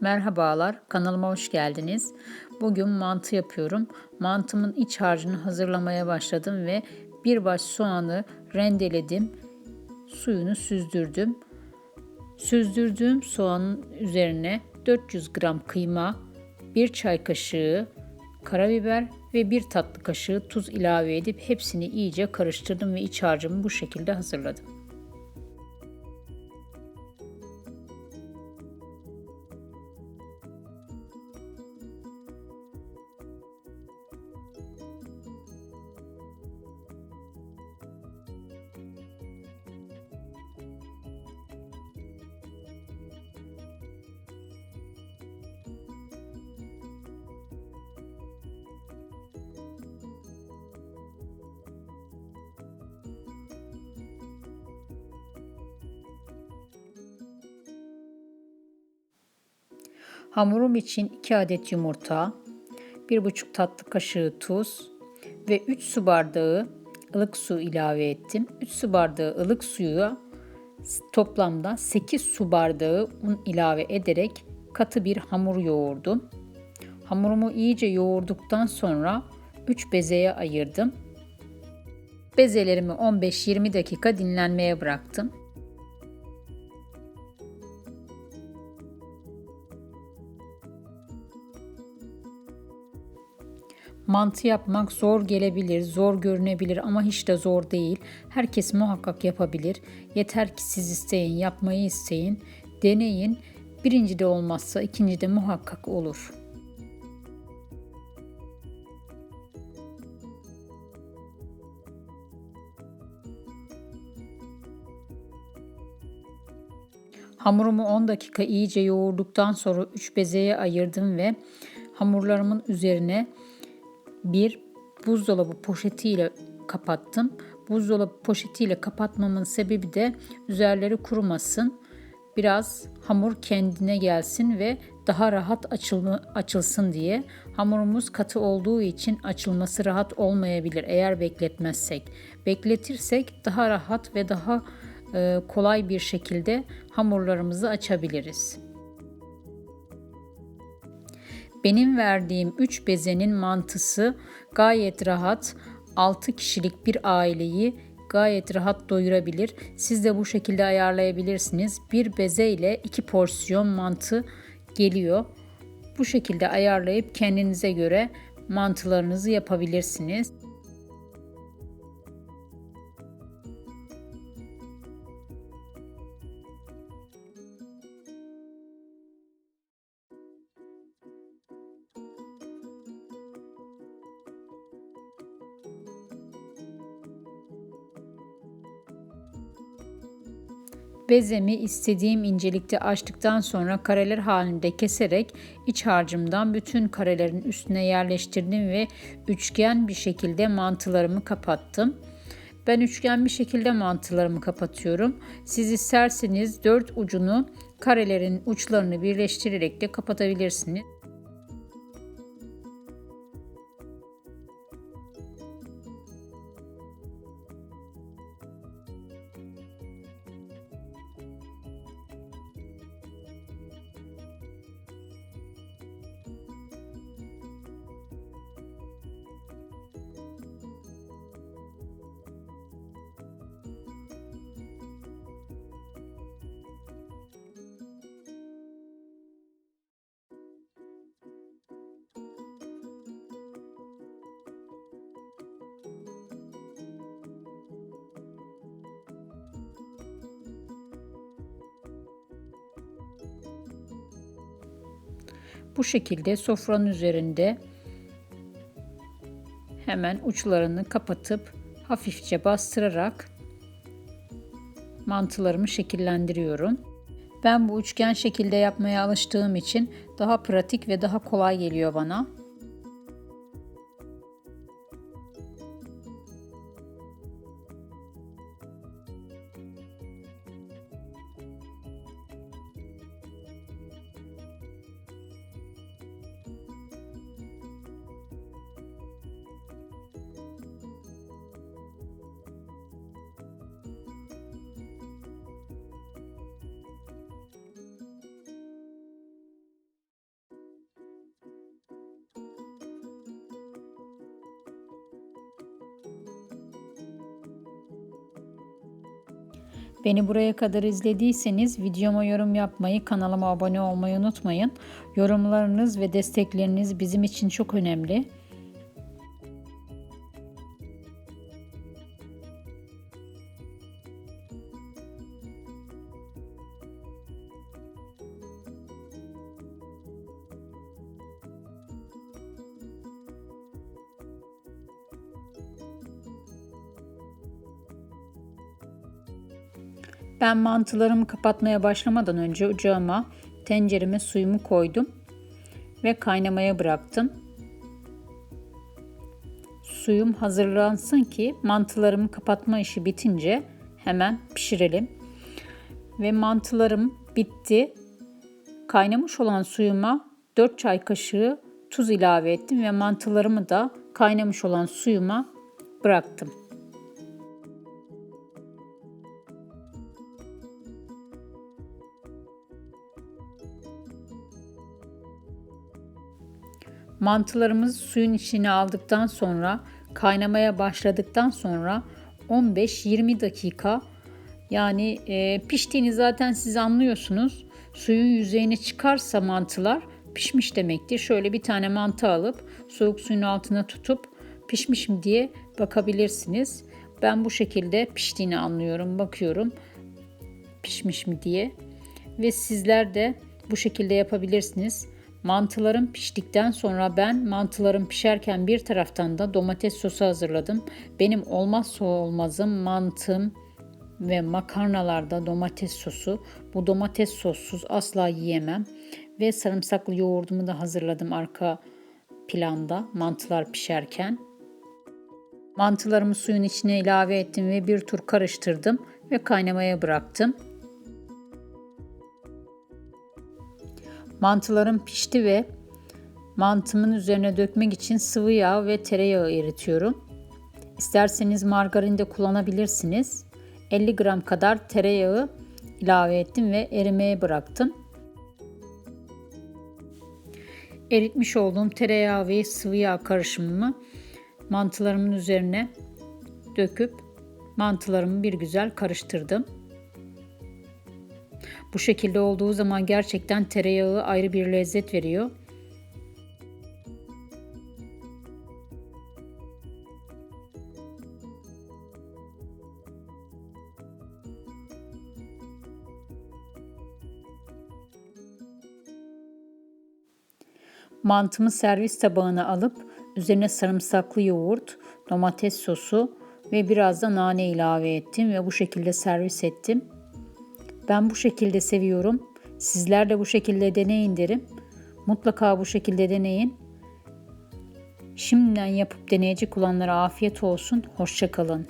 Merhabalar, kanalıma hoş geldiniz. Bugün mantı yapıyorum. Mantımın iç harcını hazırlamaya başladım ve bir baş soğanı rendeledim. Suyunu süzdürdüm. Süzdürdüğüm soğanın üzerine 400 gram kıyma, 1 çay kaşığı karabiber ve 1 tatlı kaşığı tuz ilave edip hepsini iyice karıştırdım ve iç harcımı bu şekilde hazırladım. Hamurum için 2 adet yumurta, 1,5 tatlı kaşığı tuz ve 3 su bardağı ılık su ilave ettim. 3 su bardağı ılık suyu toplamda 8 su bardağı un ilave ederek katı bir hamur yoğurdum. Hamurumu iyice yoğurduktan sonra 3 bezeye ayırdım. Bezelerimi 15-20 dakika dinlenmeye bıraktım. Mantı yapmak zor gelebilir, zor görünebilir ama hiç de zor değil. Herkes muhakkak yapabilir. Yeter ki siz isteyin, yapmayı isteyin, deneyin. Birinci de olmazsa ikinci de muhakkak olur. Hamurumu 10 dakika iyice yoğurduktan sonra 3 bezeye ayırdım ve hamurlarımın üzerine bir buzdolabı poşetiyle kapattım. Buzdolabı poşetiyle kapatmamın sebebi de üzerleri kurumasın. Biraz hamur kendine gelsin ve daha rahat açılma, açılsın diye. Hamurumuz katı olduğu için açılması rahat olmayabilir eğer bekletmezsek. Bekletirsek daha rahat ve daha e, kolay bir şekilde hamurlarımızı açabiliriz. Benim verdiğim 3 bezenin mantısı gayet rahat. 6 kişilik bir aileyi gayet rahat doyurabilir. Siz de bu şekilde ayarlayabilirsiniz. Bir beze ile 2 porsiyon mantı geliyor. Bu şekilde ayarlayıp kendinize göre mantılarınızı yapabilirsiniz. Bezemi istediğim incelikte açtıktan sonra kareler halinde keserek iç harcımdan bütün karelerin üstüne yerleştirdim ve üçgen bir şekilde mantılarımı kapattım. Ben üçgen bir şekilde mantılarımı kapatıyorum. Siz isterseniz dört ucunu karelerin uçlarını birleştirerek de kapatabilirsiniz. Bu şekilde sofranın üzerinde hemen uçlarını kapatıp hafifçe bastırarak mantılarımı şekillendiriyorum. Ben bu üçgen şekilde yapmaya alıştığım için daha pratik ve daha kolay geliyor bana. Beni buraya kadar izlediyseniz videoma yorum yapmayı, kanalıma abone olmayı unutmayın. Yorumlarınız ve destekleriniz bizim için çok önemli. Ben mantılarımı kapatmaya başlamadan önce ocağıma tencereme suyumu koydum ve kaynamaya bıraktım. Suyum hazırlansın ki mantılarımı kapatma işi bitince hemen pişirelim. Ve mantılarım bitti. Kaynamış olan suyuma 4 çay kaşığı tuz ilave ettim ve mantılarımı da kaynamış olan suyuma bıraktım. Mantılarımızı suyun içine aldıktan sonra kaynamaya başladıktan sonra 15-20 dakika yani e, piştiğini zaten siz anlıyorsunuz. Suyun yüzeyine çıkarsa mantılar pişmiş demektir. Şöyle bir tane mantı alıp soğuk suyun altına tutup pişmiş mi diye bakabilirsiniz. Ben bu şekilde piştiğini anlıyorum, bakıyorum pişmiş mi diye. Ve sizler de bu şekilde yapabilirsiniz. Mantılarım piştikten sonra ben mantılarım pişerken bir taraftan da domates sosu hazırladım. Benim olmazsa olmazım mantım ve makarnalarda domates sosu. Bu domates sossuz asla yiyemem. Ve sarımsaklı yoğurdumu da hazırladım arka planda mantılar pişerken. Mantılarımı suyun içine ilave ettim ve bir tur karıştırdım ve kaynamaya bıraktım. Mantılarım pişti ve mantımın üzerine dökmek için sıvı yağ ve tereyağı eritiyorum. İsterseniz margarin de kullanabilirsiniz. 50 gram kadar tereyağı ilave ettim ve erimeye bıraktım. Eritmiş olduğum tereyağı ve sıvı yağ karışımımı mantılarımın üzerine döküp mantılarımı bir güzel karıştırdım. Bu şekilde olduğu zaman gerçekten tereyağı ayrı bir lezzet veriyor. Mantımı servis tabağına alıp üzerine sarımsaklı yoğurt, domates sosu ve biraz da nane ilave ettim ve bu şekilde servis ettim. Ben bu şekilde seviyorum. Sizler de bu şekilde deneyin derim. Mutlaka bu şekilde deneyin. Şimdiden yapıp deneyecek olanlara afiyet olsun. Hoşçakalın.